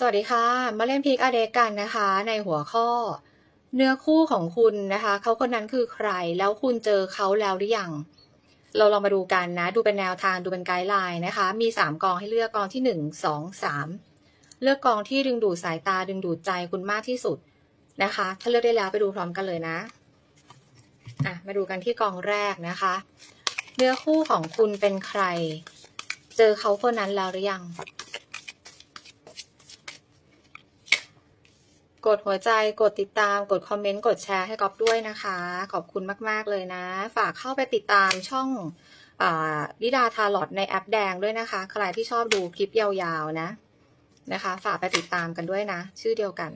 สวัสดีค่ะ มาเล่นพิกอเดกกันนะคะ ในหัวข้อ เนื้อคู่ของคุณนะคะ เขาคนนั้นคือใครแล้วคุณเจอเขาแล้วหรือยัง เราลองมาดูกันนะ ดูเป็นแนวทางดูเป็นไกด์ไลน์นะคะ มี 3 กองให้เลือกกองที่ 1 2 3 เลือกกองที่ดึงดูดสายตาดึงดูดใจคุณมากที่สุดนะคะ ถ้าเลือกได้แล้วไปดูพร้อมกันเลยนะอะมาดูกันที่กองแรกนะคะ เนื้อคู่ของคุณเป็นใคร เจอเขาคนนั้นแล้วหรือยัง กดหัวใจ กดติดตาม กดคอมเมนต์ กดแชร์ให้ก๊อฟด้วยนะคะ ขอบคุณมาก ๆ เลยนะ ฝากเข้าไปติดตามช่องอาลิดาทาร์ลอตในแอปแดงด้วยนะคะ ใครที่ชอบดูคลิปยาวๆนะนะคะ ฝากไปติดตามกันด้วยนะ ชื่อเดียวกัน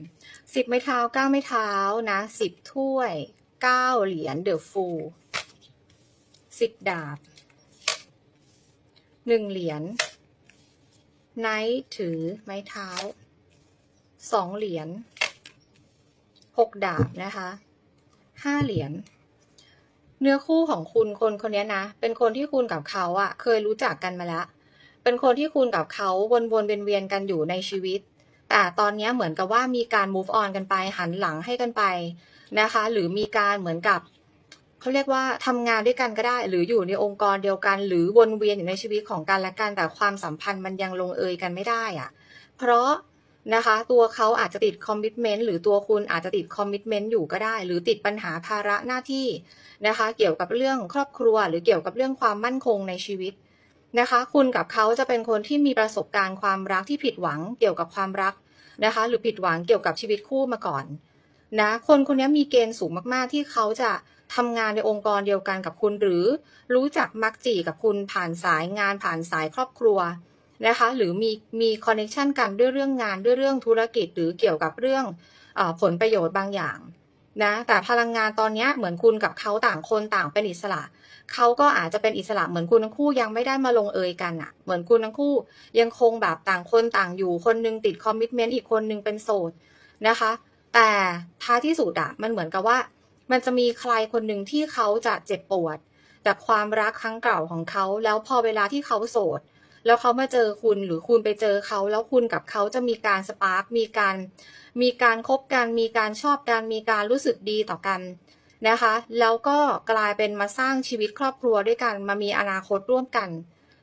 สิบไม้เท้าเก้าไม้เท้านะสิบถ้วยเก้าเหรียญเดอะฟูสิบดาบหนึ่งเหรียญไนท์ถือไม้เท้าสองเหรียญ หกดาบนะคะห้าเหรียญเนื้อคู่ของคุณคนคนนี้นะ เป็นคนที่คุณกับเขาอะเคยรู้จักกันมาแล้วเป็นคนที่คุณกับเขาวนๆเวียนๆกันอยู่ในชีวิต แต่ตอนนี้เหมือนกับว่ามีการ move on กันไปหันหลังให้กันไปนะคะ หรือมีการเหมือนกับเขาเรียกว่าทำงานด้วยกันก็ได้ หรืออยู่ในองค์กรเดียวกัน หรือวนเวียนอยู่ในชีวิตของกันและกันแต่ความสัมพันธ์มันยังลงเอยกันไม่ได้อะเพราะ นะคะ ตัวเขาอาจจะติดคอมมิชเมนต์หรือตัวคุณอาจจะติดคอมมิชเมนต์อยู่ก็ได้ หรือติดปัญหาภาระหน้าที่นะคะ เกี่ยวกับเรื่องครอบครัว หรือเกี่ยวกับเรื่องความมั่นคงในชีวิตนะคะ คุณกับเขาจะเป็นคนที่มีประสบการณ์ความรักที่ผิดหวังเกี่ยวกับความรักนะคะ หรือผิดหวังเกี่ยวกับชีวิตคู่มาก่อนนะคนคนนี้มีเกณฑ์สูงมากๆ ที่เขาจะทำงานในองค์กรเดียวกันกับคุณ หรือรู้จักมักจีกับคุณผ่านสายงานผ่านสายครอบครัว นะคะ หรือมีมีคอนเนคชันกันด้วยเรื่องงานด้วยเรื่องธุรกิจหรือเกี่ยวกับเรื่องออผลประโยชน์บางอย่างนะแต่พลังงานตอนนี้เหมือนคุณกับเขาต่างคนต่างเป็นอิสระเขาก็อาจจะเป็นอิสระเหมือนคุณทั้งคู่ยังไม่ได้มาลงเอยกันอะเหมือนคุณทั้งคู่ยังคงแบบต่างคนต่างอยู่คนนึงติดคอมมิชเมนต์อีกคนนึงเป็นโสดนะคะ แต่ท้ายที่สุดอะมันเหมือนกับว่า มันจะมีใครคนหนึ่งที่เขาจะเจ็บปวดจากความรักครั้งเก่าของเขา แล้วพอเวลาที่เขาโสด แล้วเขามาเจอคุณหรือคุณไปเจอเขา แล้วคุณกับเขาจะมีการสปาร์กมีการมีการคบกันมีการชอบกันมีการรู้สึกดีต่อกันนะคะ แล้วก็กลายเป็นมาสร้างชีวิตครอบครัวด้วยกัน มามีอนาคตร่วมกัน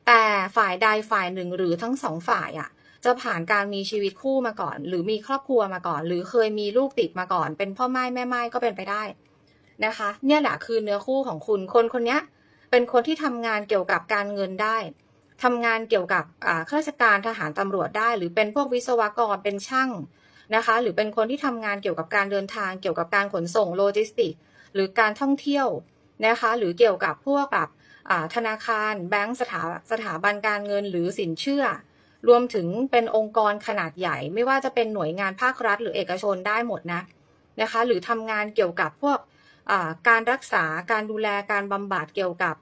แต่ฝ่ายใดฝ่ายหนึ่งหรือทั้งสองฝ่ายอะ่ะจะผ่านการมีชีวิตคู่มาก่อน หรือมีครอบครัวมาก่อน หรือเคยมีลูกติดมาก่อน เป็นพ่อไม้แม่ไม้ก็เป็นไปได้นะคะ เนี่ยแหละคือเนื้อคู่ของคุณคนคนนี้เป็นคนที่ทำงานเกี่ยวกับการเงินได้ ทำงานเกี่ยวกับข้าราชการทหารตำรวจได้ หรือเป็นพวกวิศวกรเป็นช่างนะคะ หรือเป็นคนที่ทำงานเกี่ยวกับการเดินทางเกี่ยวกับการขนส่งโลจิสติก หรือการท่องเที่ยวนะคะ หรือเกี่ยวกับพวกแบบธนาคาร แบงก์สถาสถาบันการเงินหรือสินเชื่อ รวมถึงเป็นองค์กรขนาดใหญ่ ไม่ว่าจะเป็นหน่วยงานภาครัฐ หรือเอกชนได้หมดนะนะคะ หรือทำงานเกี่ยวกับพวกการรักษาการดูแลการบำบัดเกี่ยวกับ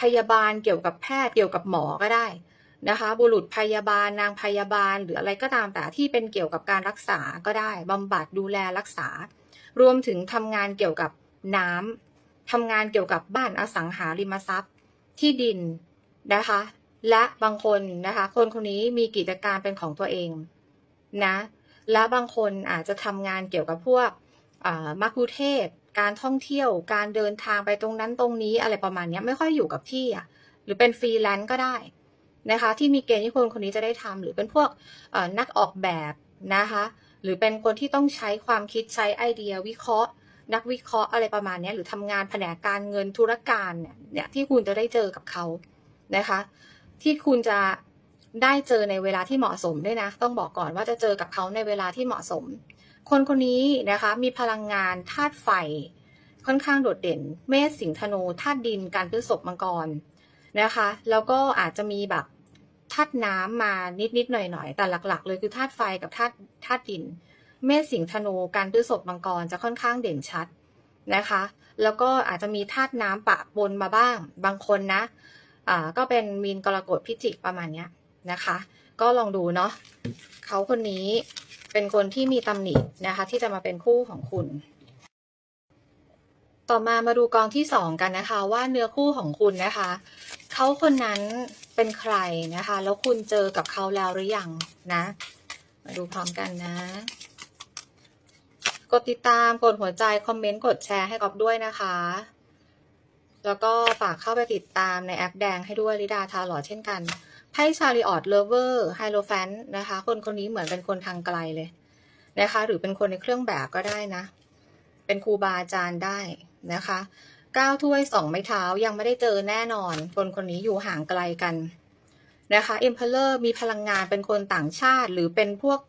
พยาบาลเกี่ยวกับแพทย์เกี่ยวกับหมอก็ได้นะคะ บุรุษพยาบาลนางพยาบาล หรืออะไรก็ตามแต่ที่เป็นเกี่ยวกับการรักษาก็ได้บำบัดดูแลรักษา รวมถึงทำงานเกี่ยวกับน้ำทำงานเกี่ยวกับบ้านอสังหาริมทรัพย์ ที่ดินนะคะ และบางคนนะคะ คนคนนี้มีกิจการเป็นของตัวเองนะและบางคนอาจจะทำงานเกี่ยวกับพวกมักคุเทศ การท่องเที่ยว การเดินทางไปตรงนั้นตรงนี้อะไรประมาณนี้ไม่ค่อยอยู่กับที่อะหรือเป็นฟรีแลนซ์ก็ได้นะคะที่มีเกณฑ์ที่คนคนนี้จะได้ทำหรือเป็นพวกนักออกแบบนะคะหรือเป็นคนที่ต้องใช้ความคิดใช้ไอเดียวิเคราะห์ นักวิเคราะห์อะไรประมาณนี้หรือทำงานแผนกการเงินธุรการเนี่ยเนี่ยที่คุณจะได้เจอกับเขานะคะที่คุณจะได้เจอในเวลาที่เหมาะสมด้วยนะ ต้องบอกก่อนว่าจะเจอกับเขาในเวลาที่เหมาะสม คนคนนี้นะคะมีพลังงานธาตุไฟ ค่อนข้างโดดเด่น เมษสิงธนูธาตุดินการพฤษภมังกรนะคะ แล้วก็อาจจะมีแบบธาตุน้ำมานิดๆหน่อยๆแต่หลัก ๆ เลยคือธาตุไฟกับธาตุธาตุดิน เมษสิงธนูการพฤษภมังกรจะค่อนข้างเด่นชัดนะคะ แล้วก็อาจจะมีธาตุน้ำปะปนมาบ้าง บางคนนะอ่าก็เป็นมีนกรกฎพิจิกประมาณเนี้ยนะคะ ก็ลองดูเนาะเขาคนนี้เป็นคนที่มีตำหนินะคะ ที่จะมาเป็นคู่ของคุณ ต่อมามาดูกองที่สองกันนะคะ ว่าเนื้อคู่ของคุณนะคะเขาคนนั้นเป็นใครนะคะ แล้วคุณเจอกับเขาแล้วหรือยังนะ มาดูพร้อมกันนะ กดติดตามกดหัวใจ คอมเมนต์ กดแชร์ให้กอบด้วยนะคะ แล้วก็ฝากเข้าไปติดตามในแอปแดงให้ด้วยลิดาทาหล่อเช่นกัน ไพ่ชาริออตเลเวอร์ไฮโลแฟนนะคะ คนคนนี้เหมือนเป็นคนทางไกลเลยนะคะ หรือเป็นคนในเครื่องแบบก็ได้นะ เป็นครูบาอาจารย์ได้นะคะก้าวถ้วยสองไม้เท้ายังไม่ได้เจอแน่นอน คนคนนี้อยู่ห่างไกลกันนะคะอ็มเพลเลอร์มีพลังงานเป็นคนต่างชาติ หรือเป็นพวก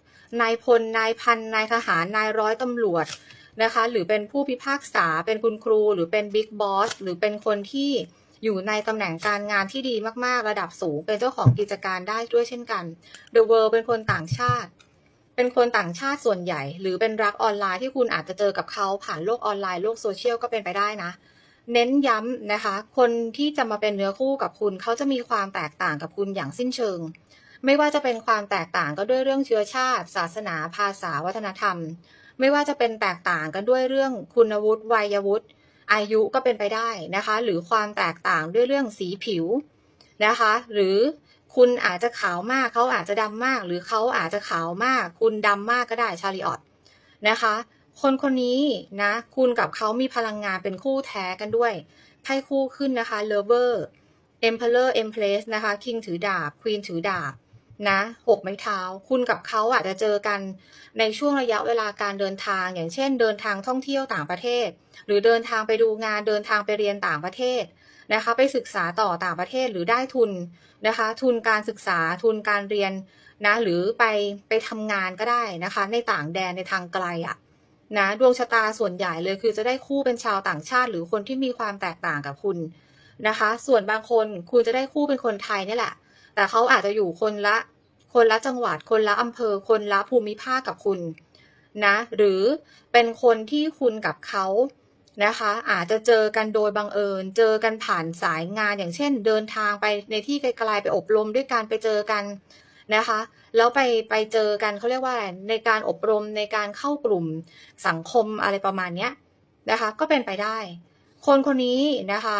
นายพลนายพันนายทหารนายร้อยตำรวจนะคะ หรือเป็นผู้พิพากษาเป็นคุณครู หรือเป็นบิ๊กบอสหรือเป็นคนที่ อยู่ในตำแหน่งการงานที่ดีมากๆ ระดับสูง เป็นเจ้าของกิจการได้ด้วยเช่นกัน The World เป็นคนต่างชาติ เป็นคนต่างชาติส่วนใหญ่ หรือเป็นรักออนไลน์ที่คุณอาจจะเจอกับเขาผ่านโลกออนไลน์โลกโซเชียลก็เป็นไปได้นะ เน้นย้ำนะคะ คนที่จะมาเป็นเนื้อคู่กับคุณ เขาจะมีความแตกต่างกับคุณอย่างสิ้นเชิง ไม่ว่าจะเป็นความแตกต่างก็ด้วยเรื่องเชื้อชาติ ศาสนา ภาษา วัฒนธรรม ไม่ว่าจะเป็นแตกต่างกันด้วยเรื่องคุณวุฒิวัยวุฒิ อายุก็เป็นไปได้นะคะ หรือความแตกต่างด้วยเรื่องสีผิวนะคะ หรือคุณอาจจะขาวมากเขาอาจจะดำมาก หรือเขาอาจจะขาวมาก คุณดำมากก็ได้ชาลิออตนะคะ คนคนนี้นะคุณกับเขามีพลังงานเป็นคู่แท้กันด้วยไพ่คู่ขึ้นนะคะ lover emperor empress นะคะ king ถือดาบ queen ถือดาบ นะหกไม้เท้า คุณกับเขาอาจจะเจอกันในช่วงระยะเวลาการเดินทาง อย่างเช่น เดินทางท่องเที่ยวต่างประเทศ หรือเดินทางไปดูงานเดินทางไปเรียนต่างประเทศนะคะไปศึกษาต่อต่างประเทศหรือได้ทุนนะคะ ทุนการศึกษาทุนการเรียนนะหรือไปไปทำงานก็ได้นะคะ ในต่างแดนในทางไกลอะ่ะนะดวงชะตาส่วนใหญ่เลยคือจะได้คู่เป็นชาวต่างชาติ หรือคนที่มีความแตกต่างกับคุณนะคะ ส่วนบางคนคุณจะได้คู่เป็นคนไทยนี่แหละ แต่เขาอาจจะอยู่คนละคนละจังหวัด คนละอำเภอ คนละภูมิภาคกับคุณนะ หรือเป็นคนที่คุณกับเขานะคะ อาจจะเจอกันโดยบังเอิญ เจอกันผ่านสายงานอย่างเช่น เดินทางไปในที่ไกลๆไปอบรมด้วยการไปเจอกันนะคะ แล้วไปไปเจอกันเขาเรียกว่าอะไรในการอบรมในการเข้ากลุ่มสังคมอะไรประมาณเนี้ยนะคะ ก็เป็นไปได้ คนคนนี้นะคะ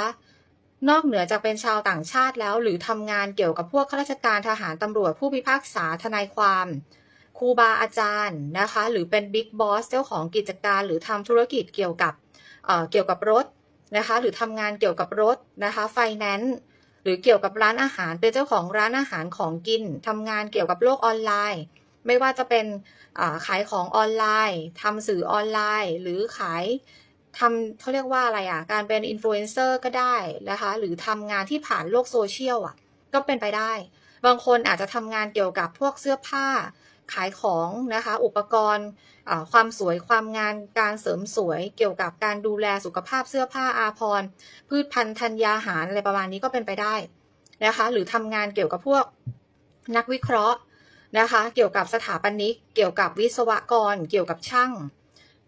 นอกเหนือจากเป็นชาวต่างชาติแล้ว หรือทำงานเกี่ยวกับพวกข้าราชการทหารตำรวจผู้พิพากษาทนายความครูบาอาจารย์นะคะ หรือเป็นบิ๊กบอสเจ้าของกิจการหรือทำธุรกิจเกี่ยวกับเเกี่ยวกับรถนะคะ หรือทำงานเกี่ยวกับรถนะคะไฟแนนซ์หรือเกี่ยวกับร้านอาหาร เป็นเจ้าของร้านอาหารของกินทำงานเกี่ยวกับโลกออนไลน์ ไม่ว่าจะเป็นขายของออนไลน์ทำสื่อออนไลน์ หรือขาย ทำเขาเรียกว่าอะไรอะ การเป็นอินฟลูเอนเซอร์ก็ได้นะคะ หรือทำงานที่ผ่านโลกโซเชียลอะ ก็เป็นไปได้ บางคนอาจจะทำงานเกี่ยวกับพวกเสื้อผ้า ขายของนะคะ อุปกรณ์ความสวยความงานการเสริมสวยเกี่ยวกับการดูแลสุขภาพเสื้อผ้าอาภรณ์พืชพันธุ์ธัญญาหารอะไรประมาณนี้ก็เป็นไปได้นะคะ หรือทำงานเกี่ยวกับพวกนักวิเคราะห์นะคะ เกี่ยวกับสถาปนิก เกี่ยวกับวิศวกร เกี่ยวกับช่าง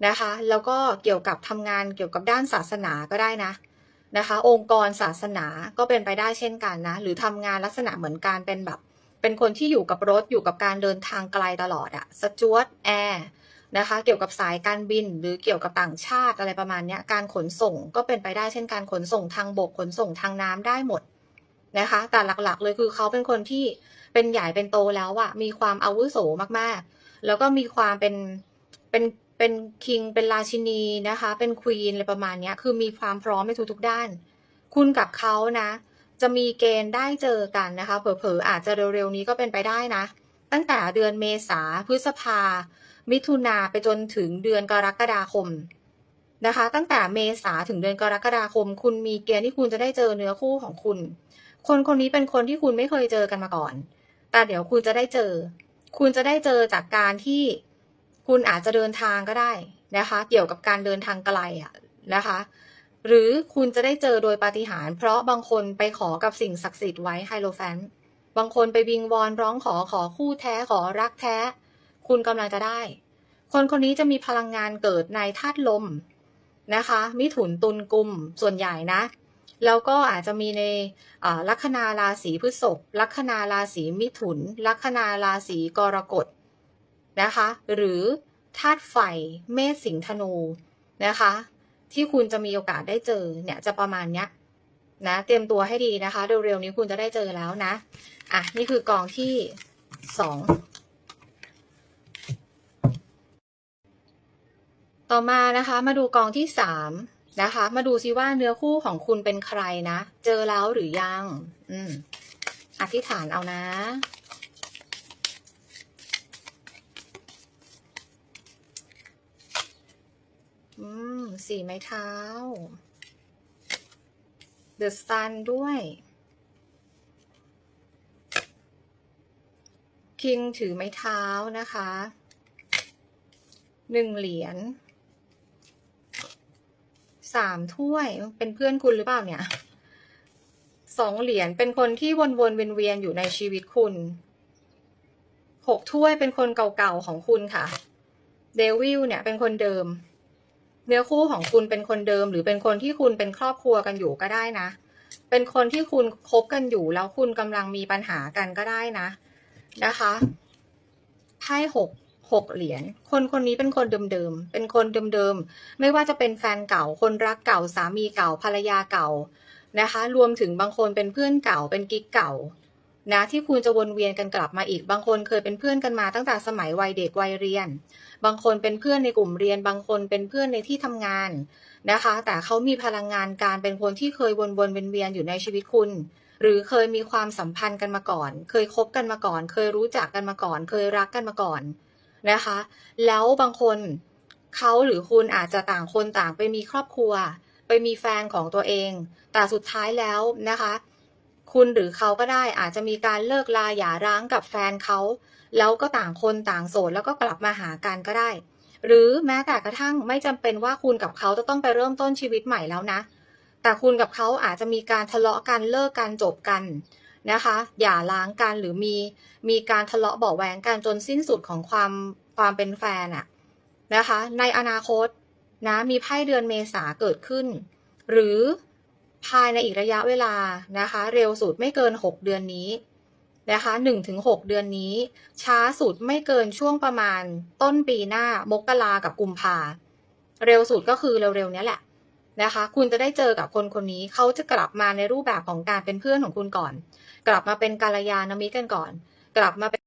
นะคะ แล้วก็เกี่ยวกับทำงานเกี่ยวกับด้านศาสนาก็ได้นะนะคะ องค์กรศาสนาก็เป็นไปได้เช่นกันนะ หรือทำงานลักษณะเหมือนการเป็นแบบ เป็นคนที่อยู่กับรถอยู่กับการเดินทางไกลตลอดอะสจวตแอร์นะคะ เกี่ยวกับสายการบินหรือเกี่ยวกับต่างชาติอะไรประมาณนี้การขนส่งก็เป็นไปได้เช่นการขนส่งทางบกขนส่งทางน้ำได้หมดนะคะ แต่หลักๆเลยคือเขาเป็นคนที่เป็นใหญ่เป็นโตแล้วอะมีความอาวุโสมากๆ แล้วก็มีความเป็นเป็น เป็นคิงเป็นราชินีนะคะ เป็นควีนอะไรประมาณนี้คือมีความพร้อมในทุกๆด้าน คุณกับเขานะ จะมีเกณฑ์ได้เจอกันนะคะ เผลอๆอาจจะเร็วๆนี้ก็เป็นไปได้นะ ตั้งแต่เดือนเมษาพฤษภา มิถุนาไปจนถึงเดือนกรกฎาคมนะคะ ตั้งแต่เมษาถึงเดือนกรกฎาคม คุณมีเกณฑ์ที่คุณจะได้เจอเนื้อคู่ของคุณ คนคนนี้เป็นคนที่คุณไม่เคยเจอกันมาก่อน แต่เดี๋ยวคุณจะได้เจอ คุณจะได้เจอจากการที่ คุณอาจจะเดินทางก็ได้นะคะ เกี่ยวกับการเดินทางไกลอะนะคะ หรือคุณจะได้เจอโดยปาฏิหาริย์เพราะบางคนไปขอกับสิ่งศักดิ์สิทธิ์ไว้ไฮโลแฟนบางคนไปวิงวอนร้องขอขอคู่แท้ขอรักแท้ คุณกำลังจะได้ คนคนนี้จะมีพลังงานเกิดในธาตุลมนะคะ มิถุนตุลกุมส่วนใหญ่นะ แล้วก็อาจจะมีในลัคนาราศีพฤษภลัคนาราศีมิถุน ลัคนาราศีกรกฎ นะคะ หรือธาตุไฟเมษสิงธนูนะคะ ที่คุณจะมีโอกาสได้เจอเนี่ยจะประมาณเนี้ยนะเตรียมตัวให้ดีนะคะ เร็วๆนี้คุณจะได้เจอแล้วนะอะนี่คือกองที่สองต่อมานะคะ มาดูกองที่สามนะคะ มาดูซิว่าเนื้อคู่ของคุณเป็นใครนะ เจอแล้วหรือยัง อืมอธิษฐานเอานะ อืม สีไม้เท้า The Sun ด้วย คิงถือไม้เท้านะคะ หนึ่งเหรียญ สามถ้วย เป็นเพื่อนคุณหรือเปล่าเนี่ยสองเหรียญ เป็นคนที่วนๆเวียนๆอยู่ในชีวิตคุณหกถ้วยเป็นคนเก่าๆของคุณค่ะ เดวิลเนี่ยเป็นคนเดิม เนื้อคู่ของคุณเป็นคนเดิม หรือเป็นคนที่คุณเป็นครอบครัวกันอยู่ก็ได้นะ เป็นคนที่คุณคบกันอยู่ แล้วคุณกำลังมีปัญหากันก็ได้นะ นะคะไพ่หกหกเหรียญ คนคนนี้เป็นคนเดิมๆ เป็นคนเดิมๆ ไม่ว่าจะเป็นแฟนเก่า คนรักเก่า สามีเก่า ภรรยาเก่า นะคะ รวมถึงบางคนเป็นเพื่อนเก่า เป็นกิ๊กเก่า นะที่คุณจะวนเวียนกันกลับมาอีก บางคนเคยเป็นเพื่อนกันมาตั้งแต่สมัยวัยเด็กวัยเรียน บางคนเป็นเพื่อนในกลุ่มเรียน บางคนเป็นเพื่อนในที่ทำงานนะคะ แต่เขามีพลังงานการเป็นคนที่เคยวนๆเวียนอยู่ในชีวิตคุณ หรือเคยมีความสัมพันธ์กันมาก่อน เคยคบกันมาก่อน เคยรู้จักกันมาก่อน เคยรักกันมาก่อนนะคะ แล้วบางคนเขาหรือคุณอาจจะต่างคนต่างไปมีครอบครัว ไปมีแฟนของตัวเอง แต่สุดท้ายแล้วนะคะ คุณหรือเขาก็ได้อาจจะมีการเลิกลาหย่าร้างกับแฟนเขา แล้วก็ต่างคนต่างโสดแล้วก็กลับมาหากันก็ได้ หรือแม้แต่กระทั่งไม่จำเป็นว่าคุณกับเขาจะต้องไปเริ่มต้นชีวิตใหม่แล้วนะ แต่คุณกับเขาอาจจะมีการทะเลาะกันเลิกกันจบกันนะคะอย่าล้างกันหรือมีมีการทะเลาะเบาะแวงกันจนสิ้นสุดของความความเป็นแฟนอะนะคะ ในอนาคตนะมีไพ่เดือนเมษาเกิดขึ้น หรือ ภายในอีกระยะเวลานะคะ เร็วสุดไม่เกิน 6 เดือนนี้นะคะ1-6 เดือนนี้ ช้าสุดไม่เกินช่วงประมาณต้นปีหน้ามกรากับกุมภาเร็วสุดก็คือเร็วๆนี้แหละนะคะ คุณจะได้เจอกับคนคนนี้เขาจะกลับมาในรูปแบบของการเป็นเพื่อนของคุณก่อน กลับมาเป็นกาลยานมิตรกันก่อน กลับมาเป็น